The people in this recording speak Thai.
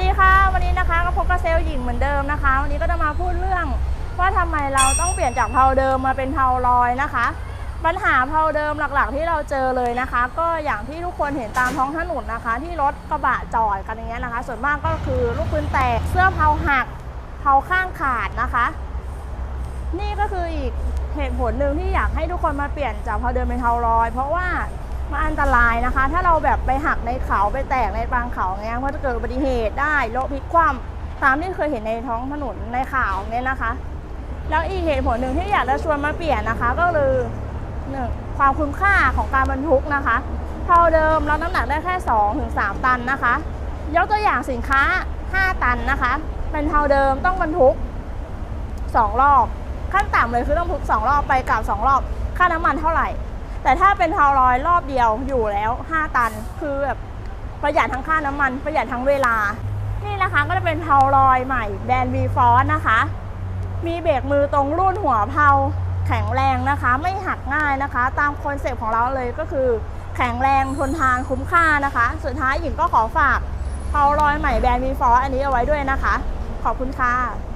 ดีค่ะวันนี้นะคะก็พบกับเซลล์หญิงเหมือนเดิมนะคะ วันนี้ก็จะมาพูดเรื่องว่าทำไมเราต้องเปลี่ยนจากเพาเดิมมาเป็นเพาลอยนะคะ ปัญหาเพาเดิมหลักๆ ที่เราเจอเลยนะคะ ก็อย่างที่ทุกคนเห็นตามท้องถนนนะคะ ที่รถกระบะจอดกันอย่างเงี้ยนะคะ ส่วนมากก็คือลูกปืนแตกเสื้อเพาหักเพาข้างขาดนะคะ นี่ก็คืออีกเหตุผลหนึ่งที่อยากให้ทุกคนมาเปลี่ยนจากเพาเดิมเป็นเพาลอย เพราะว่า มันอันตรายนะคะ ถ้าเราแบบไปหักในเขาไปแตกในบางเขาเงี้ยก็จะเกิดอุบัติเหตุได้โลพลิกคว่ำตามที่เคยเห็นในท้องถนนในข่าวเนี่ยนะคะ แล้วอีกเหตุผลหนึ่งที่อยากจะชวนมาเปลี่ยนนะคะ ก็คือหนึ่งความคุ้มค่าของการบรรทุกนะคะเท่าเดิมเราน้ำหนักได้แค่2ถึง3ตันนะคะ ยกตัวอย่างสินค้า 5 ตันนะคะ เป็นเท่าเดิมต้องบรรทุก 2 รอบ ขั้นต่ำเลยคือต้องบรรทุก 2 รอบไปกลับ 2 รอบ ค่าน้ำมันเท่าไหร่ แต่ถ้าเป็นเทาลอยรอบเดียวอยู่แล้ว 5 ตัน คือแบบประหยัดทั้งค่าน้ำมัน ประหยัดทั้งเวลา นี่นะคะก็จะเป็นเทาลอยใหม่แบรนด์วีฟอสนะคะ มีเบรกมือตรงรุ่นหัวเพาแข็งแรงนะคะ ไม่หักง่ายนะคะ ตามคอนเซปต์ของเราเลยก็คือ แข็งแรงทนทานคุ้มค่านะคะ สุดท้ายหญิงก็ขอฝากเพาลอยใหม่แบรนด์วีฟอสอันนี้เอาไว้ด้วยนะคะ ขอบคุณค่ะ